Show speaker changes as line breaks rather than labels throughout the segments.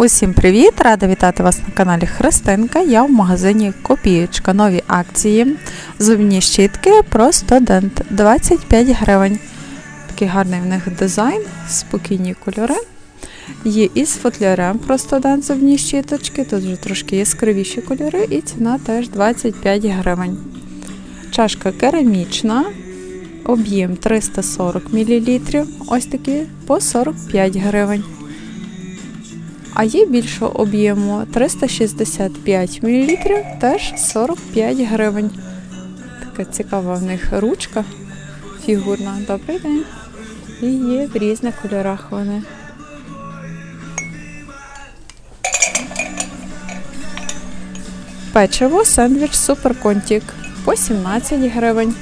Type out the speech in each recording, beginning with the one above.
Усім привіт! Рада вітати вас на каналі Христинка. Я в магазині Копієчка. Нові акції. Зубні щітки про студент 25 гривень. Такий гарний в них дизайн, спокійні кольори. Є із футлярем про студент зубні щіточки. Тут вже трошки яскравіші кольори, і ціна теж 25 гривень. Чашка керамічна, об'єм 340 мл. Ось такі по 45 гривень. А є більшого об'єму 365 мл, теж 45 гривень. Така цікава в них ручка фігурна. Добрий день. І є в різних кольорах вони. Печиво сендвіч суперконтік по 17 гривень.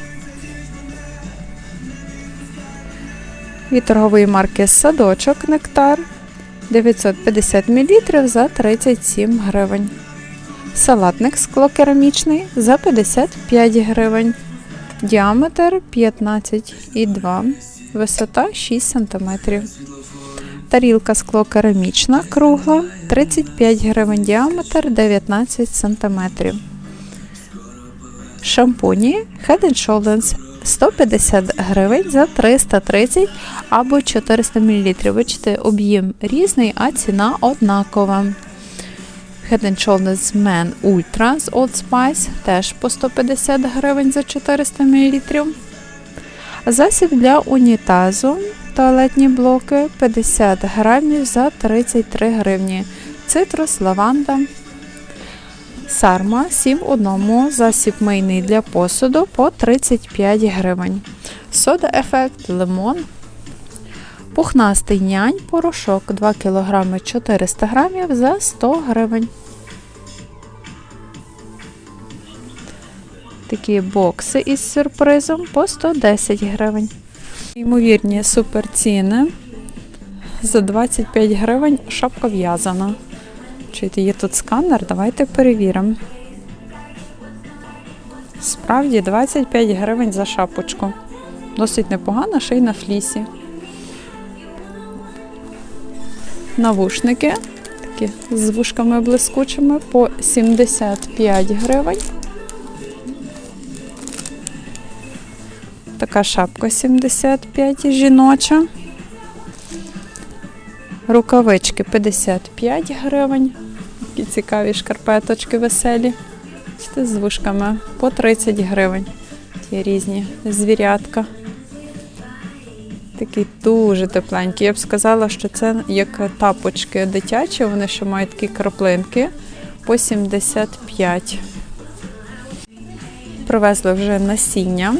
Від торгової марки Садочок Нектар 950 мл за 37 гривень. Салатник склокерамічний за 55 гривень. Діаметр 15,2, висота 6 см. Тарілка склокерамічна кругла 35 гривень, діаметр 19 см. Шампуні Head Shoulders 150 гривень за 330 або 400 мл. Бачите, об'єм різний, а ціна однакова. Head Shoulders Men Ultra з Old Spice теж по 150 гривень за 400 мл. Засіб для унітазу туалетні блоки 50 грамів за 33 гривні. Цитрус, лаванда. Сарма 7 в одному, засіб мийний для посуду по 35 гривень. Сода ефект, лимон. Пухнастий нянь, порошок 2 кг 400 грамів за 100 гривень. Такі бокси із сюрпризом по 110 гривень. Ймовірні суперціни. За 25 гривень шапка в'язана. Чуєте, є тут сканер, давайте перевіримо. Справді 25 гривень за шапочку. Досить непогано, ще на флісі. Навушники такі з вушками блискучими по 75 гривень. Така шапка 75 жіноча. Рукавички 55 гривень. Такі цікаві шкарпеточки веселі. Бачите, з вушками по 30 гривень. Ті різні звірятка. Такі дуже тепленькі. Я б сказала, що це як тапочки дитячі, вони ще мають такі краплинки по 75. Привезли вже насіння.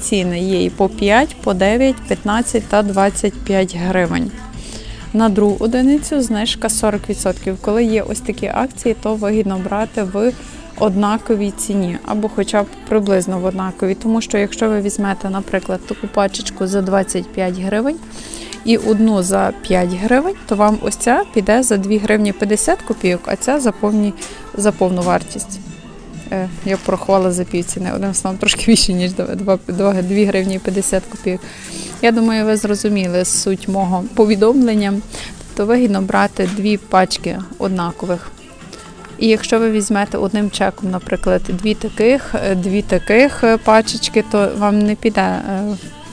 Ціни є і по 5, по 9, 15 та 25 гривень. На другу одиницю знижка 40%. Коли є ось такі акції, то вигідно брати в однаковій ціні або хоча б приблизно в однаковій. Тому що якщо ви візьмете, наприклад, таку пачечку за 25 гривень і одну за 5 гривень, то вам ось ця піде за 2 гривні 50 копійок, а ця за, повні, за повну вартість. Е, Я порахувала за півціни. Одним словом, трошки більше, ніж 2, 2, 2 гривні 50 копійок. Я думаю, ви зрозуміли суть мого повідомлення. Тобто вигідно брати дві пачки однакових. І якщо ви візьмете одним чеком, наприклад, дві таких, е, дві таких е, пачечки, то вам не піде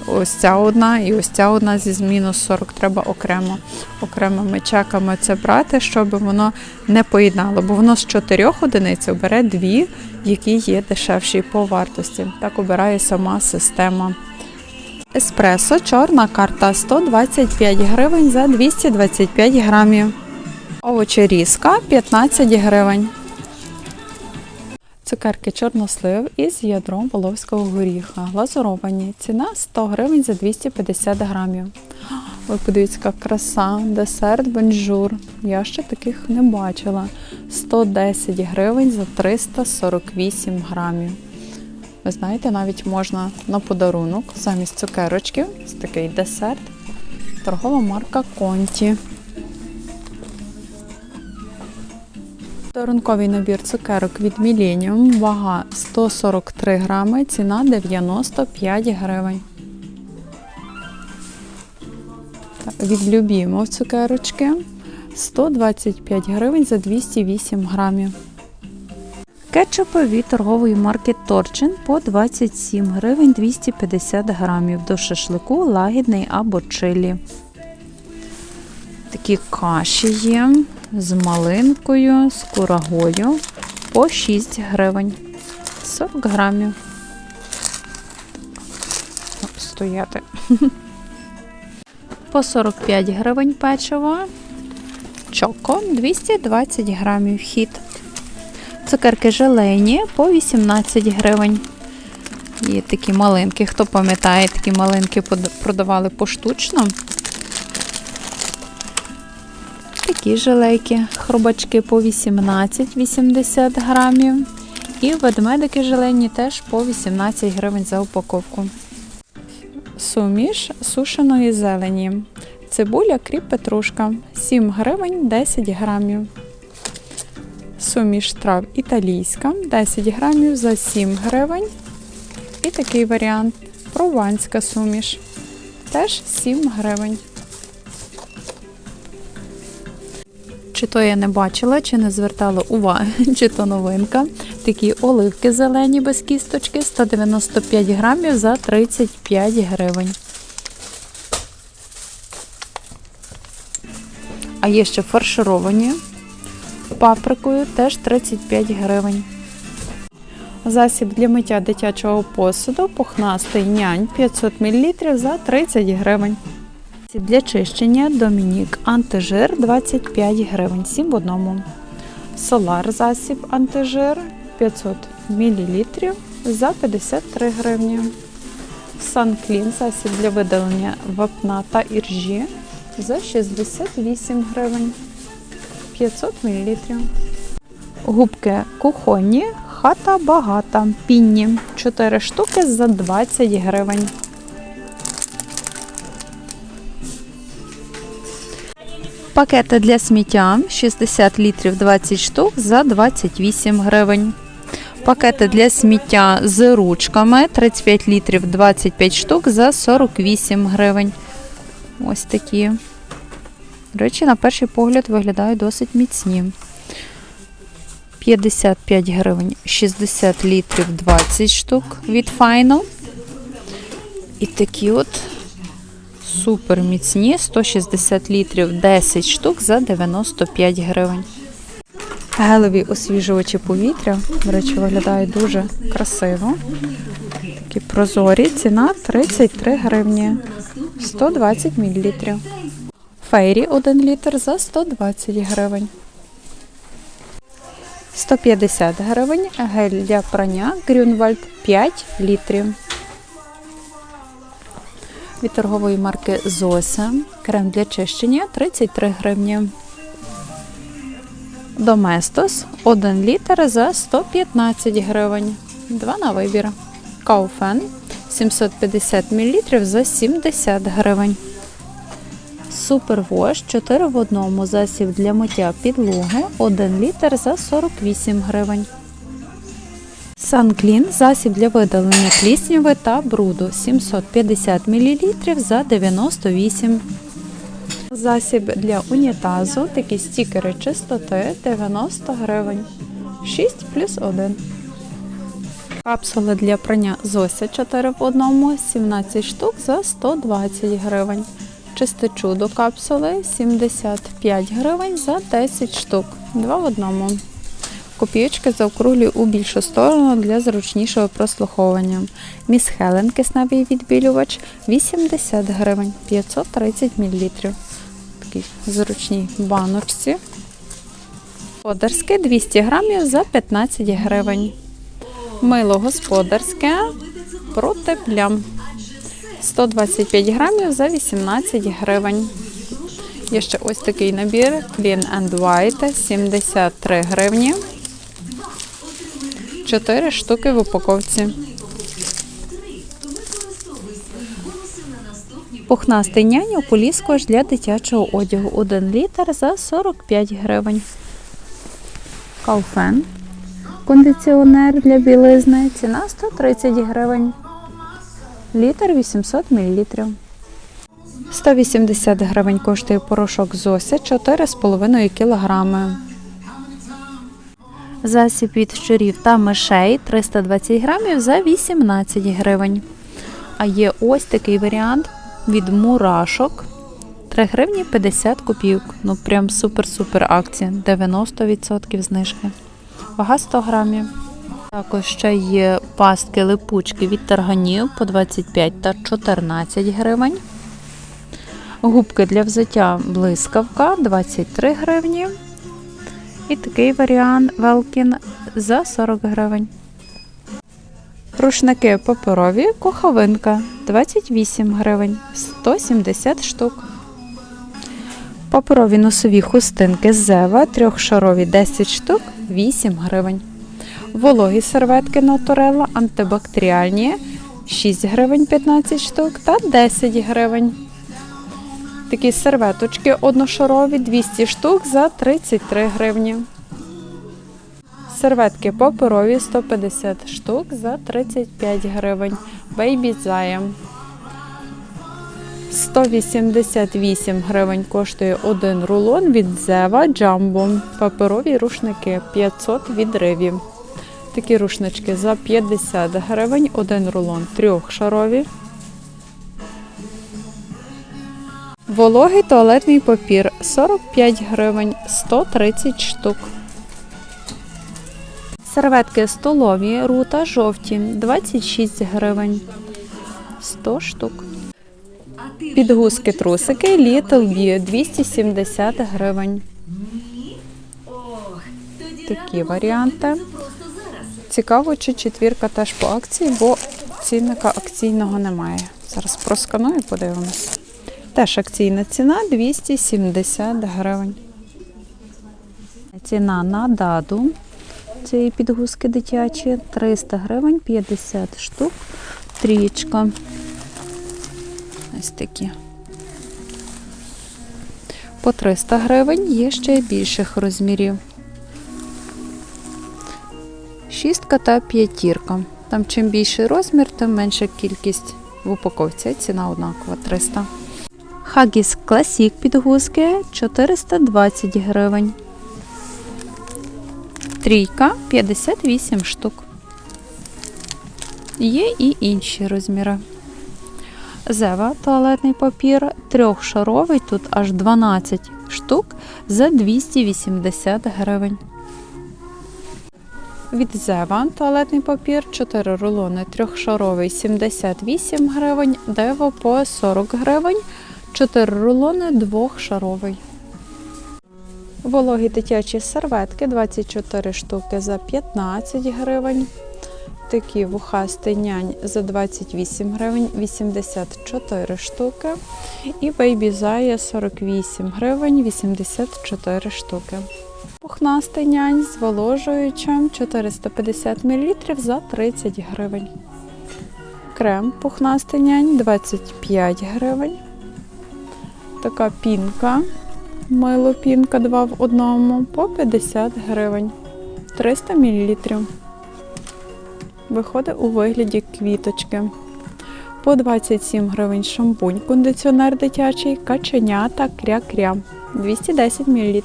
ось ця одна і ось ця одна зі мінус 40. Треба окремо окремими чеками це брати, щоб воно не поєднало, бо воно з чотирьох одиниць обере дві, які є дешевші по вартості. Так обирає сама система. Еспресо, чорна карта 125 гривень за 225 грамів. Овочерізка 15 гривень. Цукерки чорнослив із ядром воловського горіха. Глазуровані. Ціна 100 гривень за 250 грамів. Ви подивіться, яка краса, десерт бонжур. Я ще таких не бачила. 110 гривень за 348 грамів. Ви знаєте, навіть можна на подарунок замість цукерочки ось такий десерт. Торгова марка Конті. Подарунковий набір цукерок від Millennium, вага 143 грами, ціна 95 гривень. Від Любімов цукерочки 125 гривень за 208 грамів. Кетчупи від торгової марки Торчин по 27 гривень 250 грамів. До шашлику лагідний або чилі. Такі каші є з малинкою, з курагою по 6 гривень. 40 грамів. Стояти. По 45 гривень печиво. Чоко 220 грамів хід. Цукерки желейні по 18 гривень. Є такі малинки. Хто пам'ятає, такі малинки продавали поштучно. Такі желейки, хробачки по 18-80 грамів. І ведмедики желейні теж по 18 гривень за упаковку. Суміш сушеної зелені. Цибуля, кріп, петрушка 7 гривень 10 грамів. Суміш трав італійська 10 грамів за 7 гривень. І такий варіант прованська суміш. Теж 7 гривень. Чи то я не бачила, чи не звертала уваги, чи то новинка. Такі оливки зелені без кісточки 195 грамів за 35 гривень. А є ще фаршировані паприкою теж 35 гривень. Засіб для миття дитячого посуду пухнастий нянь 500 мл за 30 гривень. Для чищення Домінік антижир 25 гривень, 7 в одному. Солар засіб антижир 500 мл за 53 гривні. Санклін засіб для видалення вапна та іржі за 68 гривень. 500 мл. Губки кухонні, хата багата, пінні 4 штуки за 20 гривень. Пакети для сміття 60 літрів 20 штук за 28 гривень. Пакети для сміття з ручками 35 літрів 25 штук за 48 гривень. Ось такі. Речі, на перший погляд, виглядають досить міцні. 55 гривень 60 літрів 20 штук від Final. І такі от супер міцні 160 літрів 10 штук за 95 гривень. Гелеві освіжувачі повітря, до речі, виглядають дуже красиво. Такі прозорі. Ціна 33 гривні, 120 мл. Фейрі 1 літр за 120 гривень. 150 гривень. Гель для прання Грюнвальд 5 літрів. Від торгової марки Зося. Крем для чищення 33 гривні. Доместос 1 літр за 115 гривень. Два на вибір. Кауфен 750 мл за 70 гривень. Супервош 4 в одному засіб для миття підлоги 1 літр за 48 гривень. Санклін засіб для видалення плісняви та бруду 750 мл за 98 Засіб для унітазу, такі стікери чистоти 90 гривень. 6 плюс 1. Капсули для прання Зося 4 в одному, 17 штук за 120 гривень. Чисте чудо капсули 75 гривень за 10 штук. 2 в одному. Копійочки заокруглюю у більшу сторону для зручнішого прослуховування. Міс Хелен кисневий відбілювач 80 гривень 530 мл. Такій зручній баночці. Господарське 200 грамів за 15 гривень. Мило господарське проти плям 125 грамів за 18 гривень. Є ще ось такий набір Clean and White 73 гривні. 4 штуки в упаковці. Пухнастий нянь ополіскувач для дитячого одягу 1 літр за 45 гривень. Кауфен. Кондиціонер для білизни. Ціна 130 гривень. Літр 800 мл. 180 гривень коштує порошок Зося 4,5 кілограми. Засіб від щурів та мишей 320 грамів за 18 гривень. А є ось такий варіант від мурашок. 3 гривні 50 копійок. Ну прям супер-супер акція. 90% знижки. Вага 100 грамів. Також ще є пастки липучки від тарганів по 25 та 14 гривень. Губки для взуття блискавка 23 гривні. І такий варіант Велкін за 40 гривень. Рушники паперові коховинка 28 гривень 170 штук. Паперові носові хустинки Зева трьохшарові 10 штук 8 гривень. Вологі серветки Наторелла антибактеріальні 6 гривень 15 штук та 10 гривень. Такі серветочки одношарові 200 штук за 33 гривні. Серветки паперові 150 штук за 35 гривень. Бейбі Заєм. 188 гривень коштує один рулон від Зева Джамбо. Паперові рушники 500 відривів. Такі рушнички за 50 гривень, один рулон трьохшарові. Вологий туалетний папір 45 гривень 130 штук. Серветки столові рута жовті 26 гривень 100 штук. Підгузки трусики Little Bee 270 гривень. Такі варіанти. Цікаво, чи четвірка теж по акції, бо цінника акційного немає. Зараз просканую подивимось. Теж акційна ціна 270 гривень. Ціна на даду цієї підгузки дитячі 300 гривень 50 штук. Трієчка. Ось такі. По 300 гривень є ще більших розмірів. Шістка та п'ятірка. Там чим більший розмір, тим менша кількість в упаковці. Ціна однакова 300. Хагіс Класік підгузки 420 гривень. Трійка 58 штук. Є і інші розміри. Зева туалетний папір трьохшаровий, тут аж 12 штук за 280 гривень. Від Зева туалетний папір 4 рулони трьохшаровий 78 гривень, Дево по 40 гривень, 4 рулони двохшаровий. Вологі дитячі серветки 24 штуки за 15 гривень. Такі вухастий нянь за 28 гривень 84 штуки. І бейбі зая 48 гривень 84 штуки. Пухнастий нянь з воложуючим 450 мл за 30 гривень. Крем пухнастий нянь 25 гривень. Така пінка. Мило пінка 2 в одному по 50 гривень. 300 мл. Виходить у вигляді квіточки. По 27 гривень шампунь, кондиціонер дитячий, каченята, кря-кря. 210 мл.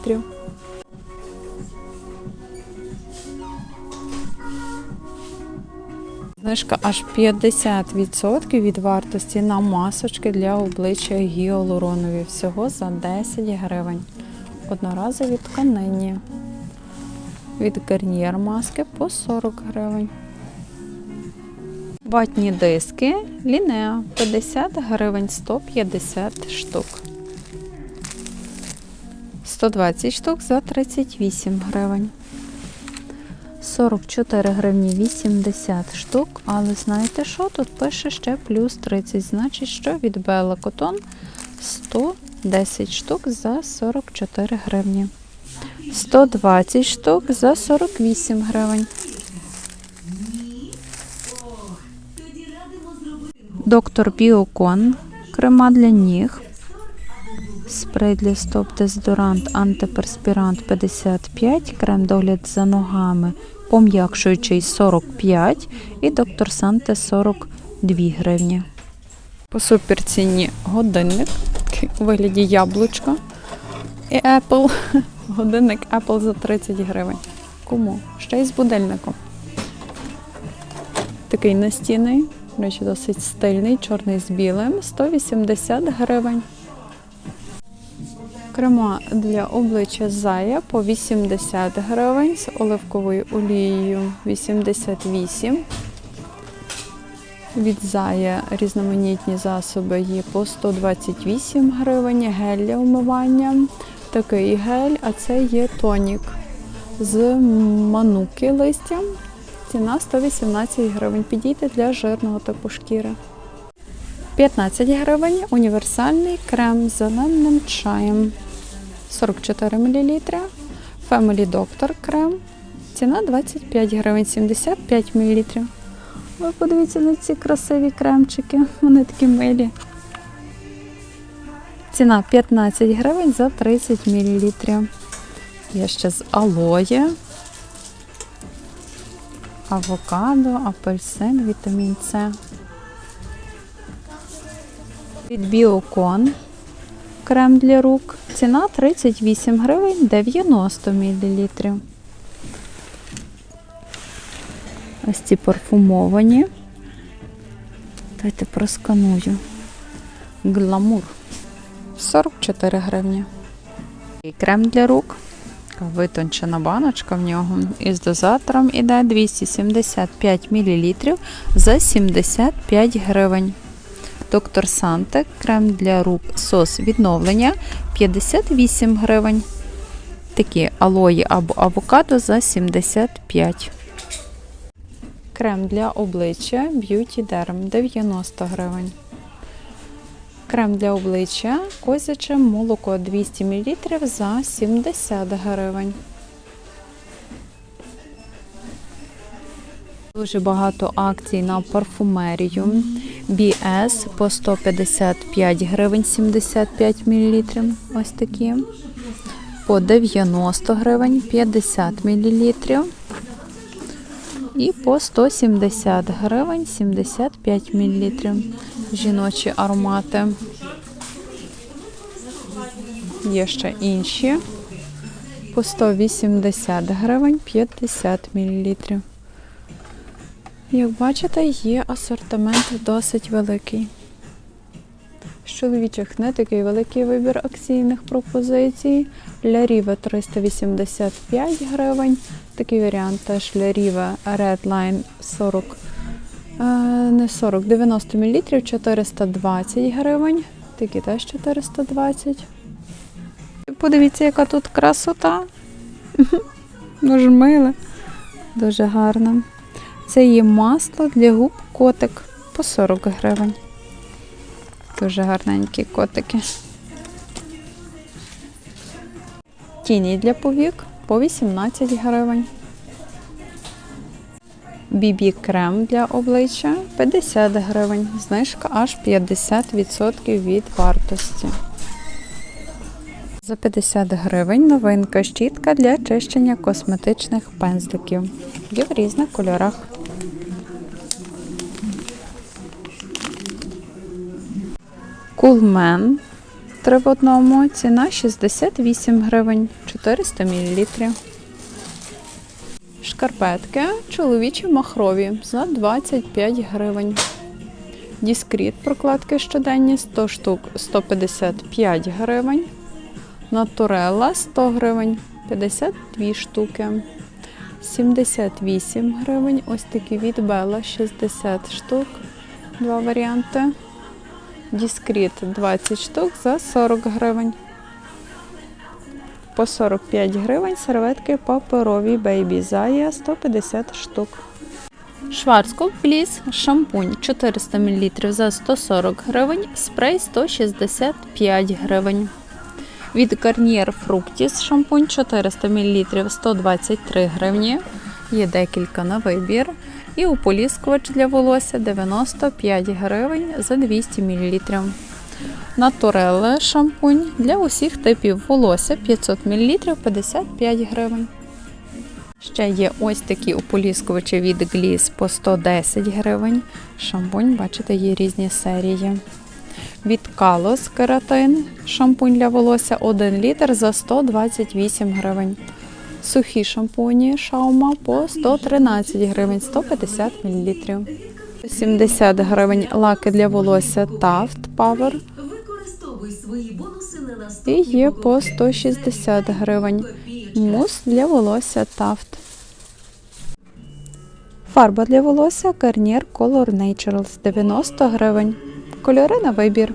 Знижка аж 50% від вартості на масочки для обличчя гіалуронові. Всього за 10 гривень. Одноразові тканинні. Від Garnier маски по 40 гривень. Ватні диски Лінеа 50 гривень 150 штук. 120 штук за 38 гривень. 44 гривні 80 штук, але знаєте що? Тут пише ще плюс 30, значить, що від Bella Cotton 110 штук за 44 гривні. 120 штук за 48 гривень. Доктор Біокон. Крема для ніг. Спрей для стоп дезодорант антиперспірант 55, крем догляд за ногами пом'якшуючий 45 і доктор Санте 42 гривні. По суперціні годинник у вигляді яблучка. І Apple. Годинник Apple за 30 гривень. Кому? Ще й з будильником. Такий настінний, речі, досить стильний, чорний з білим, 180 гривень. Крема для обличчя Зая по 80 гривень з оливковою олією 88. Від Зая різноманітні засоби є по 128 гривень, гель для умивання. Такий гель, а це є тонік з мануки листям. Ціна 118 гривень. Підійде для жирного типу шкіри. 15 гривень універсальний крем з зеленим чаєм. 44 мл. Family Doctor крем. Ціна 25 гривень, 75 мл. Ви подивіться на ці красиві кремчики. Вони такі милі. Ціна 15 гривень за 30 мл. Є ще з алоє, авокадо, апельсин, вітамін С. Від Біокон крем для рук. Ціна 38 гривень 90 мл. Ось ці парфумовані. Давайте просканую. Гламур. 44 гривні. І крем для рук. Витончена баночка в нього. Із дозатором іде 275 мл за 75 гривень. Доктор Санте, крем для рук сос відновлення 58 гривень. Такі алої або авокадо за 75. Крем для обличчя Beauty Derm 90 гривень. Крем для обличчя козяче молоко 200 мл за 70 гривень. Дуже багато акцій на парфумерію. BS по 155 гривень 75 мл. Ось такі. По 90 гривень 50 мл. І по 170 гривень 75 мл. Жіночі аромати. Є ще інші. По 180 гривень 50 мл. Як бачите, є асортимент досить великий. З чоловічих не такий великий вибір акційних пропозицій. Для Ріве 385 гривень. Такий варіант теж для Ріве Redline 40, е, не 40, 90 мл 420 гривень. Такі теж 420. Подивіться, яка тут красота. Дуже миле, дуже гарна. Це є масло для губ котик по 40 гривень. Дуже гарненькі котики. Тіні для повік по 18 гривень. Бібі крем для обличчя 50 гривень. Знижка аж 50% від вартості. За 50 гривень новинка щітка для чищення косметичних пензликів. Є в різних кольорах. Кулмен 3 в одному. Ціна 68 гривень 400 мл. Шкарпетки чоловічі махрові за 25 гривень. Діскріт прокладки щоденні 100 штук 155 гривень. Натурелла 100 гривень 52 штуки. 78 гривень. Ось такі від Бела 60 штук. Два варіанти. Діскріт 20 штук за 40 гривень. По 45 гривень серветки паперові Baby Zaya 150 штук. Шварцкоп Бліс шампунь 400 мл за 140 гривень, спрей 165 гривень. Від Garnier Fructis шампунь 400 мл 123 гривні. Є декілька на вибір. І ополіскувач для волосся 95 гривень за 200 мл. Натуреле шампунь для усіх типів волосся 500 мл 55 гривень. Ще є ось такі ополіскувачі від Gliss по 110 гривень. Шампунь, бачите, є різні серії. Від Калос кератин, шампунь для волосся 1 літр за 128 гривень. Сухі шампуні шаума по 113 гривень 150 мл. 70 гривень лаки для волосся Taft Power і є по 160 гривень. Мус для волосся Taft. Фарба для волосся Garnier Color Naturals 90 гривень. Кольори на вибір.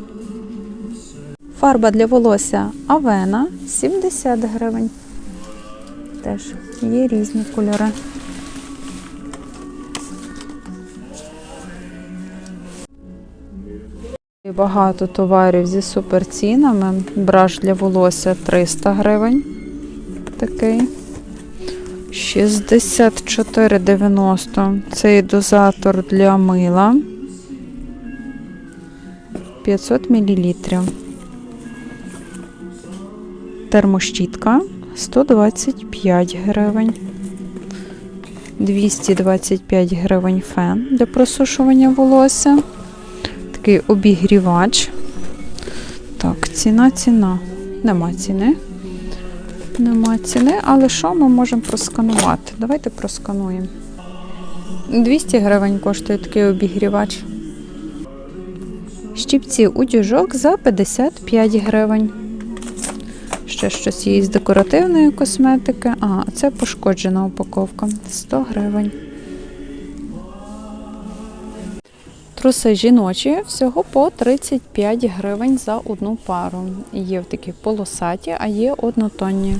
Фарба для волосся Avena 70 гривень. Теж є різні кольори. Багато товарів зі суперцінами. Браш для волосся 300 гривень. Такий. 64,90. Цей дозатор для мила. 500 мл. Термощітка 125 гривень. 225 гривень фен для просушування волосся. Такий обігрівач. Так, ціна, ціна. Нема ціни. Нема ціни, але що ми можемо просканувати? Давайте проскануємо. 200 гривень коштує такий обігрівач. Щіпці утюжок за 55 гривень. Ще щось є з декоративної косметики. А, це пошкоджена упаковка. 100 гривень. Труси жіночі всього по 35 гривень за одну пару. Є в такі полосаті, а є однотонні.